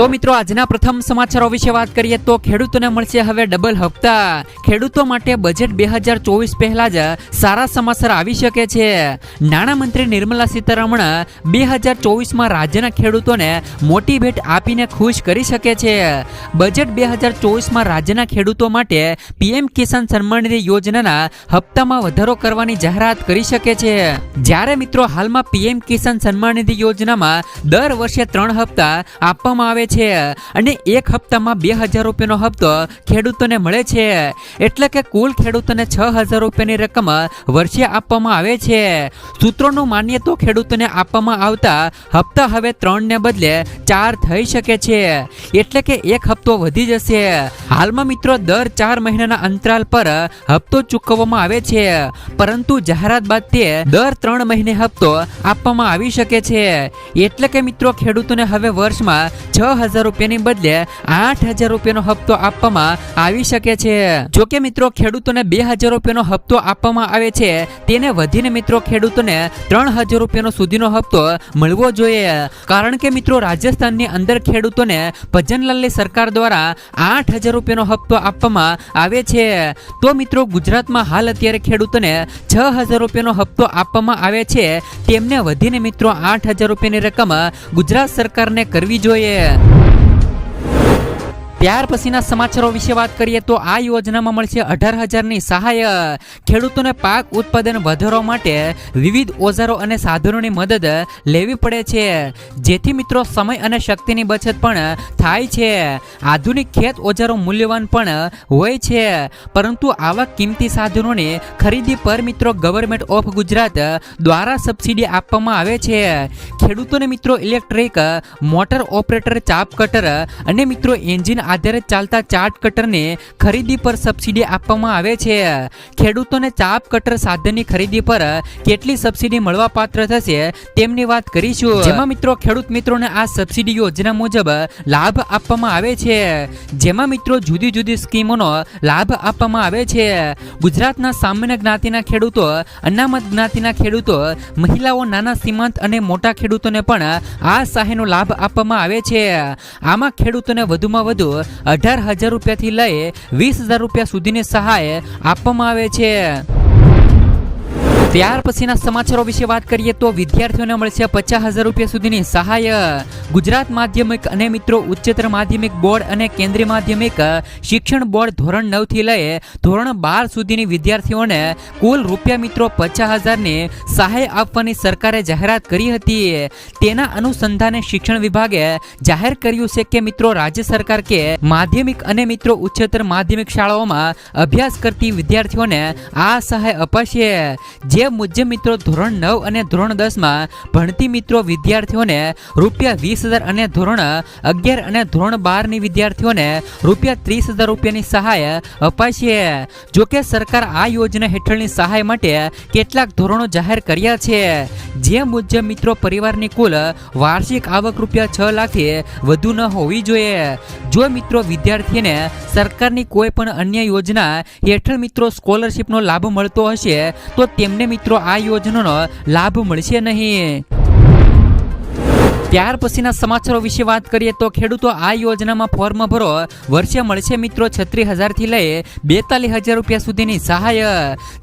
તો મિત્રો, આજના પ્રથમ સમાચારો વિશે વાત કરીએ તો ખેડૂતોને મળશે હવે ડબલ હપ્તા. ખેડૂતો માટે બજેટ બે હજાર ચોવીસ પહેલા જ સારા સમાચાર આવી શકે છે. નાણામંત્રી નિર્મલા સીતારમણ બે હજાર ચોવીસમાં રાજ્યના ખેડૂતોને મોટી ભેટ આપીને ખુશ કરી શકે છે. બજેટ બે હજાર ચોવીસમાં રાજ્યના ખેડૂતો માટે પીએમ કિસાન સન્માન નિધિ યોજનાના હપ્તામાં વધારો કરવાની જાહેરાત કરી શકે છે. જ્યારે મિત્રો, હાલમાં પીએમ કિસાન સન્માન નિધિ યોજનામાં દર વર્ષે ત્રણ હપ્તા આપવામાં આવે છે. અને એક હપ્તામાં બે હજાર રૂપિયાનો હપ્તો ખેડૂતોને મળે છે. એટલે કે કુલ ખેડૂતોને છ હજાર રૂપિયાની રકમ વર્ષે આપવામાં આવે છે. સૂત્રોનું માનીએ તો ખેડૂતોને આપવામાં આવતા હપ્તા હવે ત્રણને બદલે ચાર થઈ શકે છે. એટલે કે એક હપ્તો વધી જશે. હાલમાં મિત્રો દર ચાર મહિનાના અંતરાલ પર હપ્તો ચૂકવવામાં આવે છે. પરંતુ જાહેરાત બાદ તે દર ત્રણ મહિને હપ્તો આપવામાં આવી શકે છે. એટલે કે મિત્રો ખેડૂતોને હવે વર્ષમાં છ હજાર રૂપિયાની બદલે આઠ હજાર રૂપિયાનો હપ્તો આપવામાં આવી શકે છે. જો કે મિત્રો, ખેડૂતોને બે હજાર રૂપિયાનો હપ્તો આપવામાં આવે છે, તેને વધીને મિત્રો ખેડૂતોને ત્રણ હજાર રૂપિયાનો સુધીનો હપ્તો મળવો જોઈએ. કારણ કે મિત્રો, રાજસ્થાનની અંદર ખેડૂતોને ભજનલાલની સરકાર દ્વારા આઠ હજાર રૂપિયાનો હપ્તો આપવામાં આવે છે. તો મિત્રો, ગુજરાતમાં હાલ અત્યારે ખેડૂતોને છ હજાર રૂપિયાનો હપ્તો આપવામાં આવે છે. તેમને વધીને મિત્રો આઠ હજાર રૂપિયાની રકમ ગુજરાત સરકારને કરવી જોઈએ. ત્યાર પછીના સમાચારો વિશે વાત કરીએ તો આ યોજનામાં મળશે અઢાર હજારની સહાય. ખેડૂતોને પાક ઉત્પાદન વધારવા માટે વિવિધ ઓજારો અને સાધનોની મદદ લેવી પડે છે. જેથી મિત્રો સમય અને શક્તિની બચત પણ થાય છે. આધુનિક ખેત ઓજારો મૂલ્યવાન પણ હોય છે. પરંતુ આવા કિંમતી સાધનોની ખરીદી પર મિત્રો ગવર્મેન્ટ ઓફ ગુજરાત દ્વારા સબસિડી આપવામાં આવે છે. ખેડૂતોને મિત્રો electric, motor operator, chaff cutter અને મિત્રો એન્જિન આધારિત ચાલતા ચાર્ટ કટરની ખરીદી પર સબસિડી આપવામાં આવે છે. ખેડૂતોને ચાપ કટર સાધનની ખરીદી પર કેટલી સબસિડી મળવા પાત્ર થશે તેમની વાત કરીશું. જેમાં મિત્રો, ખેડૂત મિત્રોને આ સબસિડી યોજના મુજબ લાભ આપવામાં આવે છે. જેમાં મિત્રો, જુદી જુદી સ્કીમોનો લાભ આપવામાં આવે છે. ગુજરાતના સામાન્ય જ્ઞાતિના ખેડૂતો, અનામત જ્ઞાતિના ખેડૂતો, મહિલાઓ નાના, સીમાંત અને મોટા ખેડૂતોને પણ આ સહાયનો લાભ આપવામાં આવે છે. આમાં ખેડૂતોને વધુમાં વધુ અઢાર હજાર રૂપિયાથી લઈ વીસ હજાર રૂપિયા સુધીની સહાય આપવામાં આવે છે. ત્યાર પછીના સમાચારો વિશે વાત કરીએ તો વિદ્યાર્થીઓને મળશે પચાસ હજાર રૂપિયા સુધીની સહાય. ગુજરાત માધ્યમિક અને મિત્રો ઉચ્ચતર માધ્યમિક બોર્ડ અને કેન્દ્રીય માધ્યમિક શિક્ષણ બોર્ડ ધોરણ નવથી લઈ ધોરણ બાર સુધીની વિદ્યાર્થીઓને કુલ રૂપિયા મિત્રો પચાસ હજારની સહાય આપવાની સરકારે જાહેરાત કરી હતી. તેના અનુસંધાને શિક્ષણ વિભાગે જાહેર કર્યું છે કે મિત્રો રાજ્ય સરકાર કે માધ્યમિક અને મિત્રો ઉચ્ચતર માધ્યમિક શાળાઓમાં અભ્યાસ કરતી વિદ્યાર્થીઓને આ સહાય અપાશે. જે મુજબ મિત્રો ધોરણ નવ અને ધોરણ દસમાં ભણતી મિત્રો વિદ્યાર્થીઓને રૂપિયા વીસ હજાર અને ધોરણ અગિયાર અને ધોરણ બારની વિદ્યાર્થીઓને રૂપિયા ત્રીસ હજાર રૂપિયાની સહાય અપાશે. જોકે સરકાર આ યોજના હેઠળની સહાય માટે કેટલાક ધોરણો જાહેર કર્યા છે. જે મુજબ મિત્રો પરિવારની કુલ વાર્ષિક આવક રૂપિયા છ લાખથી વધુ ન હોવી જોઈએ. જો મિત્રો વિદ્યાર્થીને સરકારની કોઈ પણ અન્ય યોજના હેઠળ મિત્રો સ્કોલરશીપનો લાભ મળતો હશે, તો તેમને મિત્રો આ યોજનાનો લાભ મળશે નહીં. ત્યાર પછીના સમાચારો વિશે વાત કરીએ તો ખેડૂતો આ યોજનામાં ફોર્મ ભરો, વર્ષે મળશે મિત્રો છત્રીસ હજારથી લઈ બેતાલીસ હજાર રૂપિયા સુધીની સહાય.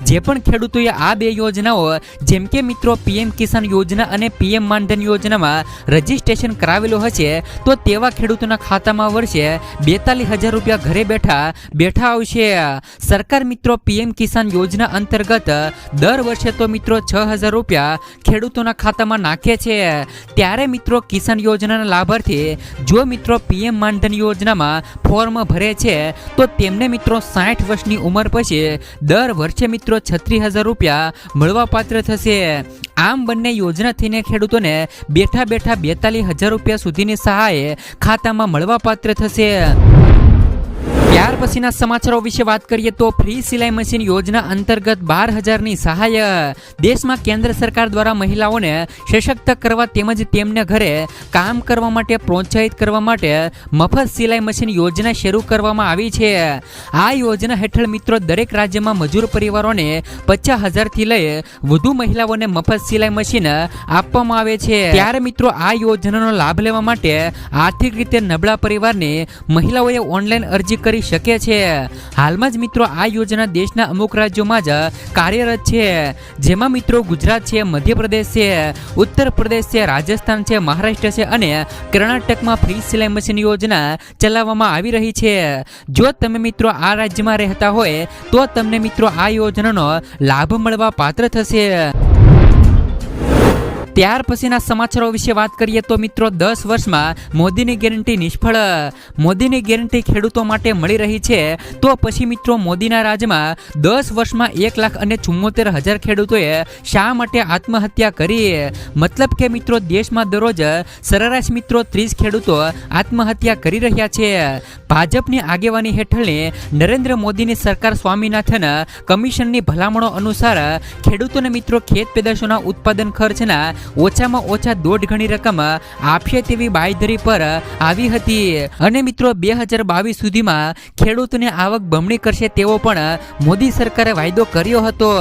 જે પણ ખેડૂતોએ આ બે યોજનાઓ, જેમ કે મિત્રો પીએમ કિસાન યોજના અને પીએમ માનધન યોજનામાં રજીસ્ટ્રેશન કરાવેલું હશે, તો તેવા ખેડૂતોના ખાતામાં વર્ષે બેતાલીસ હજાર રૂપિયા ઘરે બેઠા બેઠા આવશે. સરકાર મિત્રો પીએમ કિસાન યોજના અંતર્ગત દર વર્ષે તો મિત્રો છ હજાર રૂપિયા ખેડૂતોના ખાતામાં નાખે છે. ત્યારે મિત્રો મિત્રો કિસાન યોજનાના લાભાર્થી જો મિત્રો પીએમ માનધન યોજનામાં ફોર્મ ભરે છે, તો તેમને મિત્રો સાઠ વર્ષની ઉંમર પછી દર વર્ષે મિત્રો છત્રીસ હજાર રૂપિયા મળવાપાત્ર થશે. આમ બંને યોજના થઈને ખેડૂતોને બેઠા બેઠા બેતાલીસ હજાર રૂપિયા સુધીની સહાય ખાતામાં મળવાપાત્ર થશે. ત્યાર પછીના સમાચારો વિશે વાત કરીએ તો ફ્રી સિલાઈ મશીન યોજના અંતર્ગત બાર હજારની સહાય દેશમાં કેન્દ્ર સરકાર દ્વારા મહિલાઓને સશક્ત કરવા તેમજ તેમને ઘરે કામ કરવા માટે પ્રોત્સાહિત કરવા માટે મફત સિલાઈ મશીન યોજના શરૂ કરવામાં આવી છે. આ યોજના હેઠળ મિત્રો દરેક રાજ્યમાં મજૂર પરિવારોને પચાસ હજારથી લઈ વધુ મહિલાઓને મફત સિલાઈ મશીન આપવામાં આવે છે. ત્યારે મિત્રો આ યોજનાનો લાભ લેવા માટે આર્થિક રીતે નબળા પરિવારની મહિલાઓએ ઓનલાઈન અરજી કરી શકે છે. હાલમાં જ મિત્રો આ યોજના દેશના અમુક રાજ્યોમાં જ કાર્યરત છે. જેમાં મિત્રો ગુજરાત છે, મધ્યપ્રદેશ છે ઉત્તર પ્રદેશ છે, રાજસ્થાન છે, મહારાષ્ટ્ર છે અને કર્ણાટકમાં ફ્રી સિલાઈ મશીન યોજના ચલાવવામાં આવી રહી છે. જો તમે મિત્રો આ રાજ્યમાં રહેતા હોય, તો તમને મિત્રો આ યોજનાનો લાભ મળવા પાત્ર થશે. ત્યાર પછીના સમાચારો વિશે વાત કરીએ તો મિત્રો, દસ વર્ષમાં મોદીની ગેરંટી નિષ્ફળ. મોદીની ગેરંટી ખેડૂતો માટે મળી રહી છે. તો પછી મિત્રો, મોદીના રાજમાં દસ વર્ષમાં એક લાખ અને ચુમ્મોતેર હજાર ખેડૂતોએ શા માટે આત્મહત્યા કરી? મતલબ કે મિત્રો, દેશમાં દરરોજ સરેરાશ મિત્રો ત્રીસ ખેડૂતો આત્મહત્યા કરી રહ્યા છે. ભાજપની આગેવાની હેઠળની નરેન્દ્ર મોદીની સરકાર સ્વામીનાથન કમિશનની ભલામણો અનુસાર ખેડૂતોને મિત્રો, ખેત પેદાશોના ઉત્પાદન ખર્ચના ઓછામાં ઓછા દોઢ ગણી રકમ આપશે તેવી બાંયધરી પર આવી હતી. અને મિત્રો, બે હજાર બાવીસ સુધીમાં ખેડૂતોને આવક બમણી કરશે તેવો પણ મોદી સરકારે વાયદો કર્યો હતો.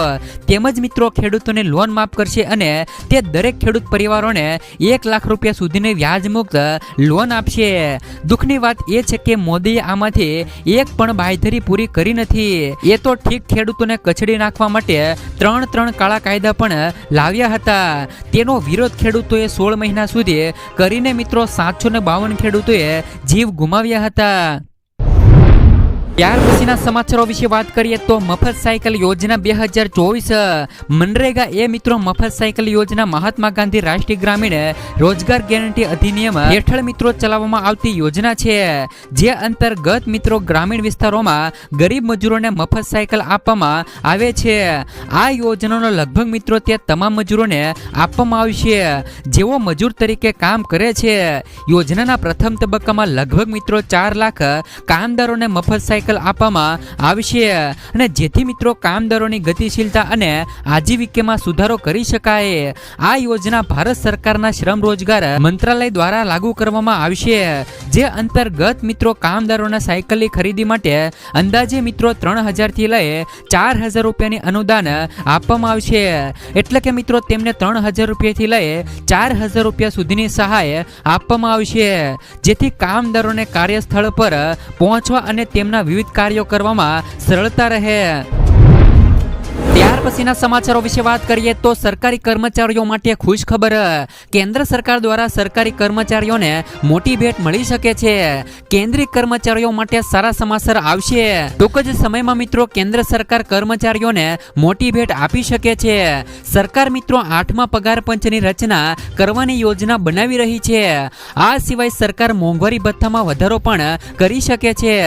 તેમજ મિત્રો, ખેડૂતોને લોન માફ કરશે અને તે દરેક ખેડૂત પરિવારોને એક લાખ રૂપિયા સુધીની વ્યાજ મુક્ત લોન આપશે. દુઃખની વાત એ છે કે મોદીએ આમાંથી એક પણ બાંયધરી પૂરી કરી નથી. એ તો ઠીક ખેડૂતોને કચડી નાખવા માટે ત્રણ ત્રણ કાળા કાયદા પણ લાવ્યા હતા. તેનો વિરોધ ખેડૂતોએ સોળ મહિના સુધી કરીને મિત્રો સાતસો ને બાવન ખેડૂતોએ જીવ ગુમાવ્યા હતા. ત્યાર પછીના સમાચારો વિશે વાત કરીએ તો મફત સાયકલ યોજના બે હજાર ચોવીસ, મનરેગા એ મિત્રો મફત સાયકલ યોજના મહાત્મા ગાંધી રાષ્ટ્રીય ગ્રામીણ રોજગાર ગેરંટી અધિનિયમ હેઠળ મિત્રો ચલાવવામાં આવતી યોજના છે. જે અંતર્ગત મિત્રો ગ્રામીણ વિસ્તારોમાં ગરીબ મજૂરોને મફત સાયકલ આપવામાં આવે છે. આ યોજનાનો લગભગ મિત્રો તે તમામ મજૂરોને આપવામાં આવશે. જેઓ મજૂર તરીકે કામ કરે છે. યોજનાના પ્રથમ તબક્કામાં લગભગ મિત્રો ચાર લાખ કામદારોને મફત સાયકલ આપવામાં આવશે અને જેથી મિત્રો કામદારોની ગતિશીલતા અને આજીવિકામાં સુધારો કરી શકાય. આ યોજના ભારત સરકારના શ્રમ રોજગાર મંત્રાલય દ્વારા લાગુ કરવામાં આવશે જે અંતર્ગત મિત્રો કામદારોના સાયકલની ખરીદી માટે અંદાજે મિત્રો ત્રણ હજારથી લઈ ચાર હજાર રૂપિયાની અનુદાન આપવામાં આવશે એટલે કે મિત્રો તેમને ત્રણ હજાર રૂપિયાથી લઈ ચાર હજાર રૂપિયા સુધીની સહાય આપવામાં આવશે જેથી કામદારોને કાર્યસ્થળ પર પહોંચવા અને તેમના વિવિધ કાર્યો કરવામાં સરળતા રહે. ત્યાર પછીના સમાચારો વિશે વાત કરીએ તો સરકારી કર્મચારીઓ માટે ખુશ ખબર કેન્દ્ર સરકાર દ્વારા સરકારી કર્મચારીઓને મોટી ભેટ મળી શકે છે. કેન્દ્રીય કર્મચારીઓ માટે સારા સમાચાર આવશે. ટૂંક જ સમયમાં મિત્રો કેન્દ્ર સરકાર કર્મચારીઓને મોટી ભેટ આપી શકે છે. સરકાર મિત્રો આઠમા પગાર પંચની રચના કરવાની યોજના બનાવી રહી છે. આ સિવાય સરકાર મોંઘવારી ભથ્થામાં વધારો પણ કરી શકે છે.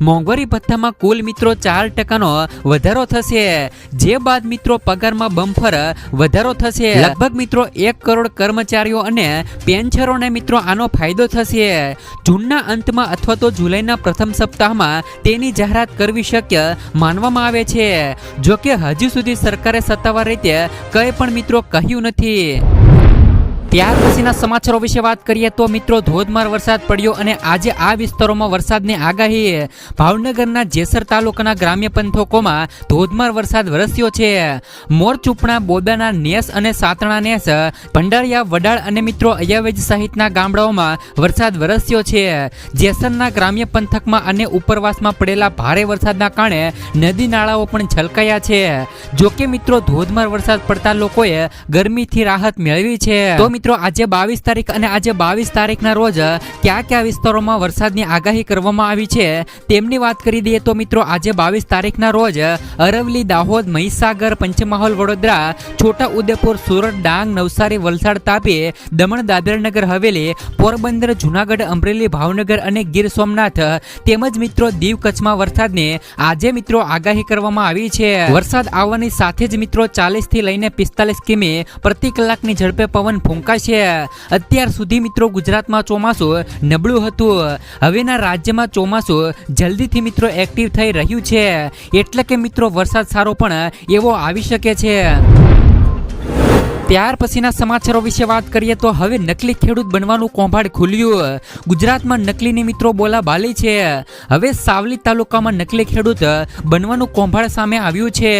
મોંઘવારી ભથ્થામાં કુલ મિત્રો ચાર ટકાનો વધારો થશે. જે બાદ મિત્રો પગારમાં બમ્ફર વધારો થશે. લગભગ મિત્રો એક કરોડ કર્મચારીઓ અને પેન્શરોને મિત્રો આનો ફાયદો થશે. જૂનના અંતમાં અથવા તો જુલાઈના પ્રથમ સપ્તાહમાં તેની જાહેરાત કરવી શક્ય માનવામાં આવે છે. જોકે હજુ સુધી સરકારે સત્તાવાર રીતે કંઈ પણ મિત્રો કહ્યું નથી. ત્યાર પછીના સમાચારો વિશે વાત કરીએ તો મિત્રો, ધોધમાર વરસાદ પડ્યો અને આજે આ વિસ્તારોમાં વરસાદની આગાહી ભાવનગરના જેસર તાલુકાના ગ્રામ્ય પંથકોમાં ધોધમાર વરસાદ વરસ્યો છે. મોરચુપણા, બોદાના નેસ અને સાતણા નેસ, ભંડારિયા, વડાળ અને મિત્રો, અયાવેજ સહિતના ગામડાઓમાં વરસાદ વરસ્યો છે. જેસરના ગ્રામ્ય પંથકમાં અને ઉપરવાસમાં પડેલા ભારે વરસાદના કારણે નદી નાળાઓ પણ છલકાયા છે. જોકે મિત્રો, ધોધમાર વરસાદ પડતા લોકોએ ગરમીથી રાહત મેળવી છે. તો મિત્રો, આજે બાવીસ તારીખ અને આજે બાવીસ તારીખના રોજ કયા કયા વિસ્તારોમાં વરસાદની આગાહી કરવામાં આવી છે તેમની વાત કરી દઈએ તો મિત્રો, આજે બાવીસ તારીખના રોજ અરવલી દાહોદ, મહીસાગર, પંચમહાલ, વડોદરા છોટા ઉદેપુર સુરત, ડાંગ, નવસારી, વલસાડ, તાપી, દમણ, દાદરાનગર, હવેલી, પોરબંદર, જુનાગઢ, અમરેલી, ભાવનગર અને ગીર સોમનાથ તેમજ મિત્રો, દીવ કચ્છમાં વરસાદની આજે મિત્રો આગાહી કરવામાં આવી છે. વરસાદ આવવાની સાથે જ મિત્રો, ચાલીસથી લઈને પિસ્તાલીસ કિમી પ્રતિ કલાકની ઝડપે પવન ફૂંકાશે અત્યાર સુધી મિત્રો ગુજરાતમાં ચોમાસું નબળું હતું. હવેના રાજ્યમાં ચોમાસું જલ્દીથી મિત્રો એક્ટિવ થઈ રહ્યું છે. એટલે કે મિત્રો વરસાદ સારો પણ એવો આવી શકે છે. ત્યાર પછીના સમાચારો વિશે વાત કરીએ તો હવે નકલી ખેડૂત બનવાનું કૌભાંડ ખુલ્યું. ગુજરાતમાં નકલીની મિત્રો બોલા બાલી છે. હવે સાવલી તાલુકામાં નકલી ખેડૂત બનવાનું કૌભાંડ સામે આવ્યું છે.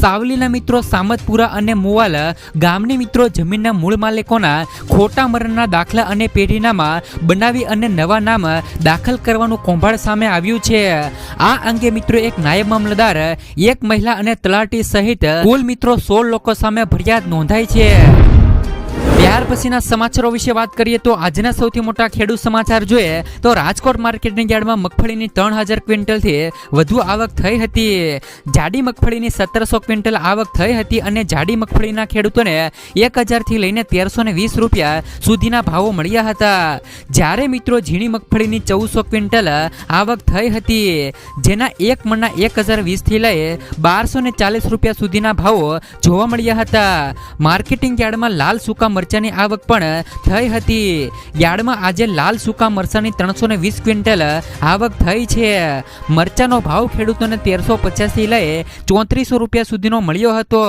સાવલીના મિત્રો સામતપુરા અને મુવાલ ગામની મિત્રો જમીનના મૂળ માલિકોના ખોટા મરણના દાખલા અને પેઢીનામાં બનાવી અને નવા નામ દાખલ કરવાનું કૌભાંડ સામે આવ્યું છે. આ અંગે મિત્રો એક નાયબ મામલતદાર, એક મહિલા અને તલાટી સહિત કુલ મિત્રો સોળ લોકો સામે ફરિયાદ નોંધાઈ છે. Yeah. ત્યાર પછીના સમાચારો વિશે વાત કરીએ તો આજના સૌથી મોટા ખેડૂત સમાચાર જોઈએ તો રાજકોટ માર્કેટની યાર્ડમાં મગફળીની ત્રણ હજાર ક્વિન્ટલથી વધુ આવક થઈ હતી. જાડી મગફળીની સત્તરસો ક્વિન્ટલ આવક થઈ હતી અને જાડી મગફળીના ખેડૂતોને એક હજારથી લઈને તેરસો ને વીસ રૂપિયા સુધીના ભાવો મળ્યા હતા. જ્યારે મિત્રો ઝીણી મગફળીની ચૌદસો ક્વિન્ટલ આવક થઈ હતી, જેના એક મણના એક હજાર વીસથી લઈ બારસો ને ચાલીસ રૂપિયા સુધીના ભાવો જોવા મળ્યા હતા. માર્કેટિંગ યાર્ડમાં લાલ સૂકા મરચાની આવક પણ થઈ હતી. યાર્ડમાં આજે લાલ સૂકા મરચાની ત્રણસો ને વીસ ક્વિન્ટલ આવક થઈ છે. મરચાનો ભાવ ખેડૂતોને તેરસો પચાસથી લઈ ચોત્રીસો રૂપિયા સુધીનો મળ્યો હતો.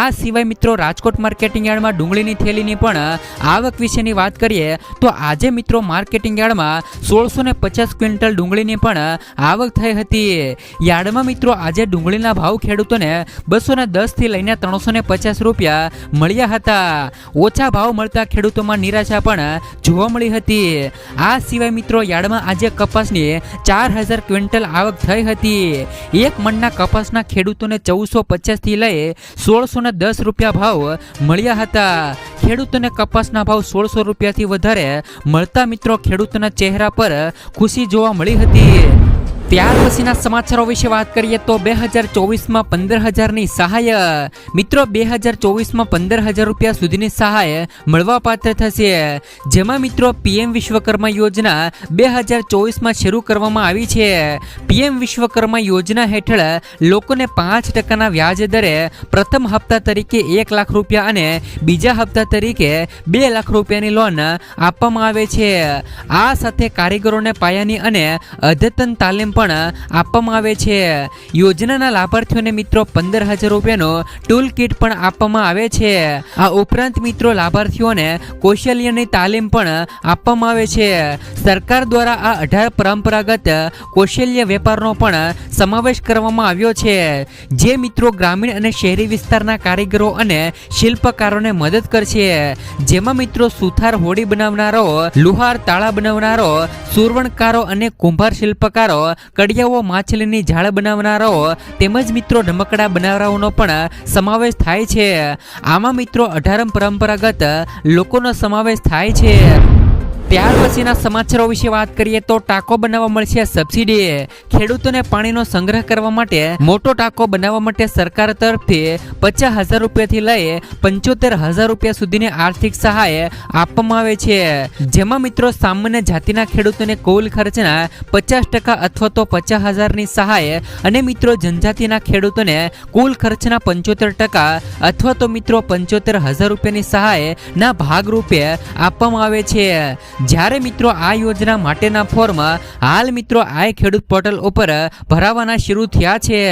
આ સિવાય મિત્રો રાજકોટ માર્કેટિંગ યાર્ડમાં ડુંગળીની થેલીની પણ આવક વિશેની વાત કરીએ, તો આજે મિત્રો માર્કેટિંગ યાર્ડમાં સોળસો ને પચાસ ક્વિન્ટલ ડુંગળીની પણ આવક થઈ હતી. યાર્ડમાં મિત્રો આજે ડુંગળીના ભાવ ખેડૂતોને બસો ને દસથી લઈને ત્રણસો ને પચાસ રૂપિયા મળ્યા હતા. ઓછા ભાવ મળતા ખેડૂતોમાં નિરાશા પણ જોવા મળી હતી. આ સિવાય મિત્રો, યાર્ડમાં આજે કપાસની ચાર હજાર ક્વિન્ટલ આવક થઈ હતી. એક મણના કપાસના ખેડૂતોને ચૌદસો પચાસથી લઈ સોળસો દસ રૂપિયા ભાવ મળ્યા હતા. ખેડૂતોને કપાસના ભાવ સોળસો રૂપિયાથી વધારે મળતા મિત્રો, ખેડૂતોના ચહેરા પર ખુશી જોવા મળી હતી. ત્યાર પછીના સમાચારો વિશે વાત કરીએ તો બે હજાર ચોવીસમાં પંદર હજારની સહાય. મિત્રો, બે હજાર ચોવીસમાં પંદર હજાર રૂપિયા સુધીની સહાય મળવા પાત્ર થશે. જેમાં મિત્રો, પીએમ વિશ્વકર્મા યોજના બે હજાર ચોવીસમાં શરૂ કરવામાં આવી છે. પીએમ વિશ્વકર્મા યોજના હેઠળ લોકોને પાંચ ટકાના વ્યાજ દરે પ્રથમ હપ્તા તરીકે એક લાખ રૂપિયા અને બીજા હપ્તા તરીકે બે લાખ રૂપિયાની લોન આપવામાં આવે છે. આ સાથે કારીગરોને પાયાની અને અદ્યતન તાલીમ પણ આપવામાં આવે છે. યોજનાના લાભાર્થીઓને મિત્રો પંદર હજાર રૂપિયાનો ટૂલ કિટ પણ આપવામાં આવે છે. આ ઉપરાંત મિત્રો લાભાર્થીઓને કૌશલ્યની તાલીમ પણ આપવામાં આવે છે. સરકાર દ્વારા આ અઢાર પરંપરાગત કૌશલ્ય વેપારનો પણ સમાવેશ કરવામાં આવ્યો છે. જે મિત્રો ગ્રામીણ અને શહેરી વિસ્તારના કારીગરો અને શિલ્પકારોને મદદ કરશે. જેમાં મિત્રો સુથાર હોડી બનાવનારો, લુહાર તાળા બનાવનારો સુરવણકારો અને કુંભાર શિલ્પકારો કડિયાઓ, માછલીની જાળ બનાવનારાઓ તેમજ મિત્રો રમકડા બનાવનારાઓનો પણ સમાવેશ થાય છે. આમાં મિત્રો અઢારમ પરંપરાગત લોકોનો સમાવેશ થાય છે. ત્યાર પછીના સમાચારો વિશે વાત કરીએ તો ટાંકો બનાવવા મળશે સબસિડી. ખેડૂતોને પાણીનો સંગ્રહ કરવા માટે મોટો ટાંકો બનાવવા માટે સરકાર તરફથી પચાસ હજાર રૂપિયાથી લઈ પંચોતેર હજાર રૂપિયા સુધીની આર્થિક સહાય આપવામાં આવે છે. જેમાં મિત્રો સામાન્ય જાતિના ખેડૂતોને કુલ ખર્ચના પચાસ ટકા અથવા તો પચાસ હજારની સહાય અને મિત્રો જનજાતિના ખેડૂતોને કુલ ખર્ચના પંચોતેર ટકા અથવા તો મિત્રો પંચોતેર હજાર રૂપિયાની સહાયના ભાગરૂપે આપવામાં આવે છે. જ્યારે મિત્રો આ યોજના માટેના ફોર્મ, હાલ મિત્રો આ ખેડૂત પોર્ટલ ઉપર ભરાવાના શરૂ થયા છે.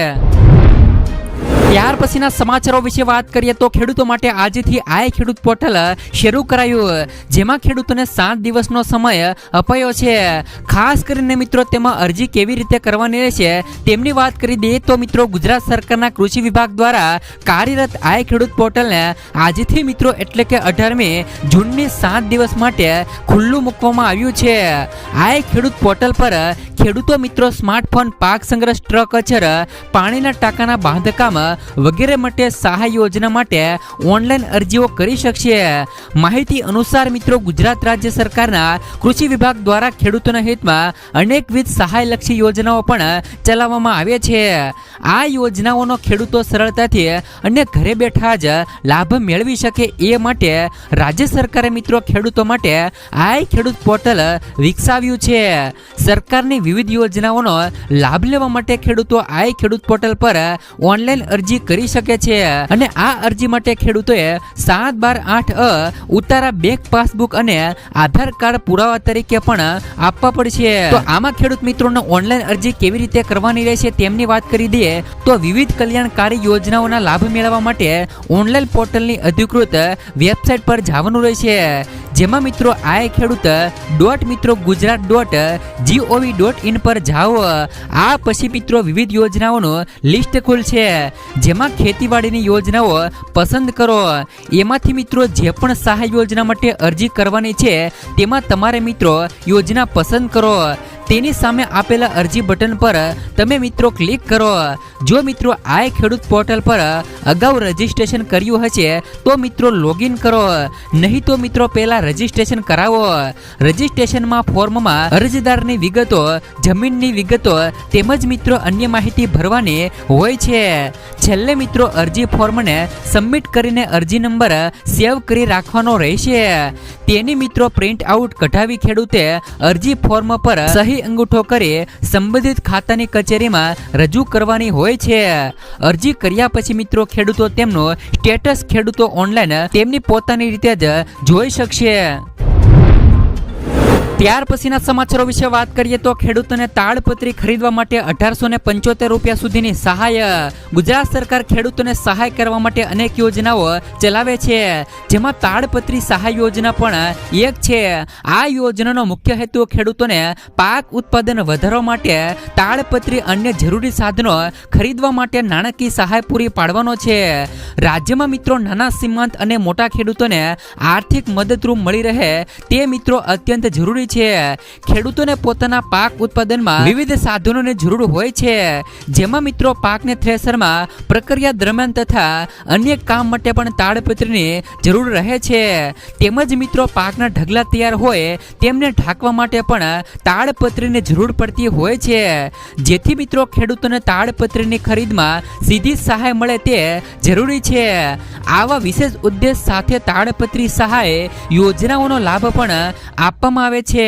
ત્યાર પછીના સમાચારો વિશે વાત કરીએ તો ખેડૂતો માટે આજથી આ ખેડૂત પોર્ટલ શરૂ કરાયું. જેમાં ખેડૂતોને સાત દિવસનો સમય અપાયો છે. ખાસ કરીને મિત્રો તેમાં અરજી કેવી રીતે કરવાની રહેશે તેમની વાત કરી દઈએ તો મિત્રો ગુજરાત સરકારના કૃષિ વિભાગ દ્વારા કાર્યરત આ ખેડૂત પોર્ટલને આજથી મિત્રો એટલે કે અઢારમી જૂનની સાત દિવસ માટે ખુલ્લું મૂકવામાં આવ્યું છે. આ ખેડૂત પોર્ટલ પર ખેડૂતો મિત્રો સ્માર્ટફોન, પાક સંગ્રહ સ્ટ્રક અચર પાણીના ટાંકાના બાંધકામ વગેરે માટે સહાય યોજના માટે ઓનલાઈન અરજીઓ કરી શકશે. માહિતી અનુસાર મિત્રો, ગુજરાત રાજ્ય સરકારના કૃષિ વિભાગ દ્વારા ખેડૂતોના હિતમાં અનેકવિધ સહાયલક્ષી યોજનાઓ પણ ચલાવવામાં આવે છે. આ યોજનાઓનો ખેડૂતો સરળતાથી અને ઘરે બેઠા જ લાભ મેળવી શકે એ માટે રાજ્ય સરકારે મિત્રો ખેડૂતો માટે આઈ ખેડૂત પોર્ટલ વિકસાવ્યું છે. સરકારની વિવિધ યોજનાઓનો લાભ લેવા માટે ખેડૂતો આઈ ખેડૂત પોર્ટલ પર ઓનલાઈન અરજી કરી શકે છે. અને આ અરજી માટે ખેડૂતોએ સાત બાર આઠ અ ઉતારા બેંક પાસબુક અને આધાર કાર્ડ પુરાવા તરીકે પણ આપવા પડશે. તો આમાં ખેડૂત મિત્રોને ઓનલાઈન અરજી કેવી રીતે કરવાની રહેશે તેમની વાત કરી દઈએ. તો વિવિધ કલ્યાણકારી યોજનાઓના લાભ મેળવવા માટે ઓનલાઈન પોર્ટલની અધિકૃત વેબસાઇટ પર જવાનું રહેશે. જેમાં મિત્રો આય ખેડૂત ડોટ મિત્રો Gujarat dot G O V dot in પર જાઓ. આ પછી મિત્રો વિવિધ યોજનાઓનો લિસ્ટ ખુલશે જેમાં ખેતીવાડીની યોજનાઓ પસંદ કરો. એમાંથી મિત્રો જે પણ સહાય યોજના માટે અરજી કરવાની છે, તેમાં તમારે મિત્રો યોજના પસંદ કરો. તેની સામે આપેલા અરજી બટન પર તમે મિત્રો ક્લિક કરો. જો મિત્રો આ ખેડૂત પોર્ટલ પર અગાઉ રજીસ્ટ્રેશન કર્યું હશે, તો મિત્રો લોગિન કરો. નહીં તો મિત્રો પહેલાં રજીસ્ટ્રેશન કરાવો. રજીસ્ટ્રેશનમાં ફોર્મમાં અરજદારની વિગતો, જમીનની વિગતો તેમજ મિત્રો અન્ય માહિતી ભરવાની હોય છે. છેલ્લે મિત્રો અરજી ફોર્મને સબમિટ કરીને અરજી નંબર સેવ કરી રાખવાનો રહેશે. તેની મિત્રો પ્રિન્ટ આઉટ કઢાવી ખેડૂતે અરજી ફોર્મ પર સહી અંગૂઠો કરી સંબંધિત ખાતાની કચેરીમાં રજૂ કરવાની હોય છે. અરજી કર્યા પછી મિત્રો ખેડૂતો તેમનો સ્ટેટસ ખેડૂતો ઓનલાઈન તેમની પોતાની રીતે જ જોઈ શકશે. ત્યાર પછીના સમાચારો વિશે વાત કરીએ તો ખેડૂતોને તાડપત્રી ખરીદવા માટે અઢારસો ને પંચોતેર રૂપિયા સુધીની સહાય. ગુજરાત સરકાર ખેડૂતોને સહાય કરવા માટે અનેક યોજનાઓ ચલાવે છે. જેમાં તાડપત્રી સહાય યોજના પણ એક છે. આ યોજનાનો મુખ્ય હેતુ ખેડૂતોને પાક ઉત્પાદન વધારવા માટે તાડપત્રી અન્ય જરૂરી સાધનો ખરીદવા માટે નાણાકીય સહાય પૂરી પાડવાનો છે. રાજ્યમાં મિત્રો નાના, સીમાંત અને મોટા ખેડૂતોને આર્થિક મદદરૂપ મળી રહે તે મિત્રો અત્યંત જરૂરી છે. ખેડૂતોને પોતાના પાક ઉત્પાદનમાં વિવિધ સાધનોની જરૂર હોય છે. જેમાં મિત્રો પાકને થ્રેસરમાં પ્રક્રિયા દરમિયાન તથા અન્ય કામ માટે પણ તાડપત્રીની જરૂર રહે છે. તેમજ મિત્રો પાકના ઢગલા તૈયાર હોય, તેમને ઢાંકવા માટે પણ તાડપત્રીની જરૂર પડતી હોય છે. જેથી મિત્રો ખેડૂતોને તાડપત્રીની ખરીદમાં સીધી સહાય મળે તે જરૂરી છે. આવા વિશેષ ઉદ્દેશ સાથે તાડપત્રી સહાય યોજનાઓનો લાભ પણ આપવામાં આવે છે.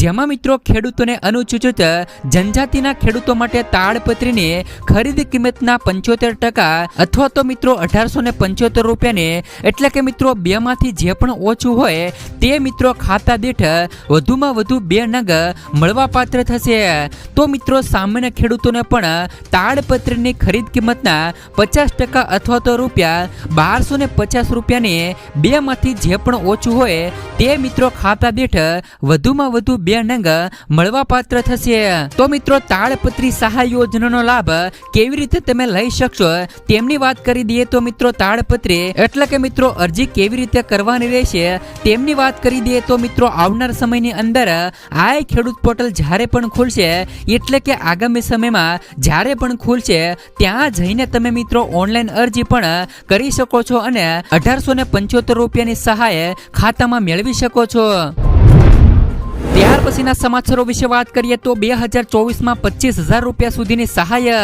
જેમાં મિત્રો ખેડૂતોને અનુસૂચિત જનજાતિના ખેડૂતો માટે તાડપત્રીની ખરીદ કિંમતના પંચોતેર ટકા અથવા તો મિત્રો અઢારસો ને પંચોતેર રૂપિયાની, એટલે કે મિત્રો બે માંથી જે પણ ઓછું હોય તે મિત્રો ખાતા દીઠ વધુમાં વધુ બે નગ મળવા પાત્ર થશે. તો મિત્રો સામાન્ય ખેડૂતોને પણ તાડપત્રીની ખરીદ કિંમતના પચાસ ટકા અથવા તો રૂપિયા બારસો ને પચાસ રૂપિયાની બે માંથી જે પણ ઓછું હોય તે મિત્રો ખાતા દીઠ વધુમાં વધુ બે નંગ મળવાપાત્ર થશે. તો મિત્રો તાળપત્રી સહાય યોજનાનો લાભ કેવી રીતે તમે લઈ શકશો તેમની વાત કરી દઈએ. તો મિત્રો તાળપત્રી એટલે કે મિત્રો, અરજી કેવી રીતે કરવાની રહેશે તેમની વાત કરી દઈએ. તો મિત્રો, આવનાર સમયની અંદર આ ખેડૂત પોર્ટલ જ્યારે પણ ખુલશે, એટલે કે આગામી સમયમાં જ્યારે પણ ખુલશે, ત્યાં જઈને તમે મિત્રો ઓનલાઈન અરજી પણ કરી શકો છો અને અઢારસો ને પંચોતેર રૂપિયાની સહાય ખાતામાં મેળવી શકો છો. ત્યાર પછીના સમાચારો વિશે વાત કરીએ તો બે હજાર ચોવીસમાં પચીસ હજાર રૂપિયા સુધીની સહાય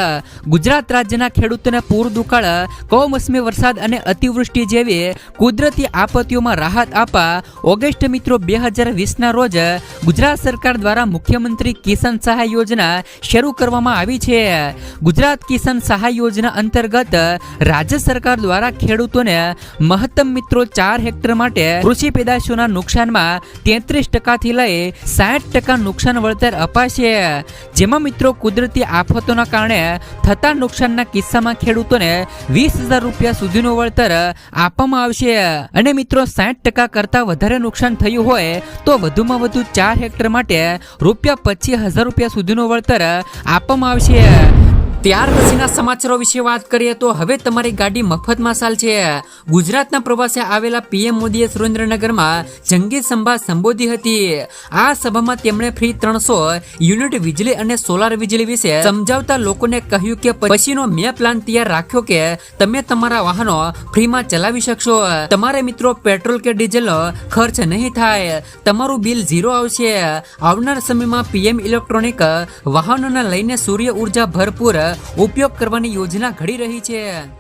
ગુજરાત રાજ્યના ખેડૂતોને પૂર દુકાળ, કમોસમી વરસાદ અને અતિવૃષ્ટિ જેવી કુદરતી આપત્તિઓમાં રાહત આપવા ઓગસ્ટ મિત્રો બે હજાર વીસના રોજ ગુજરાત સરકાર દ્વારા મુખ્યમંત્રી કિસાન સહાય યોજના શરૂ કરવામાં આવી છે. ગુજરાત કિસાન સહાય યોજના અંતર્ગત રાજ્ય સરકાર દ્વારા ખેડૂતોને મહત્તમ મિત્રો ચાર હેક્ટર માટે કૃષિ પેદાશોના નુકસાનમાં તેત્રીસ ટકાથી લઈ સાઠ ટકા નુકસાન વળતર અપાશે. જેમાં મિત્રો કુદરતી આફતોના કારણે થતા નુકસાનના કિસ્સામાં ખેડૂતોને વીસ હજાર રૂપિયા સુધીનું વળતર આપવામાં આવશે. અને મિત્રો સાઠ ટકા કરતાં વધારે નુકસાન થયું હોય તો વધુમાં વધુ ચાર હેક્ટર માટે રૂપિયા પચીસ હજાર રૂપિયા સુધીનું વળતર આપવામાં આવશે. ત્યાર પછીના સમાચારો વિશે વાત કરીએ તો હવે તમારી ગાડી મફતમાં ચાલશે. ગુજરાતના પ્રવાસે આવેલા પીએમ મોદીએ સુરેન્દ્રનગરમાં જંગી સભા સંબોધી હતી. આ સભામાં તેમણે ફ્રી ત્રણસો યુનિટ વીજળી અને સોલાર વીજળી વિશે સમજાવતા લોકોને કહ્યું કે પછીનો મેં પ્લાન તૈયાર રાખ્યો કે તમે તમારા વાહનો ફ્રીમાં ચલાવી શકશો. તમારે મિત્રો પેટ્રોલ કે ડીઝલનો ખર્ચ નહીં થાય. તમારું બિલ ઝીરો આવશે. આવનાર સમયમાં પીએમ ઇલેક્ટ્રોનિક વાહનોને લઈને સૂર્ય ઊર્જા ભરપૂર ઉપયોગ કરવાની યોજના ઘડી રહી છે.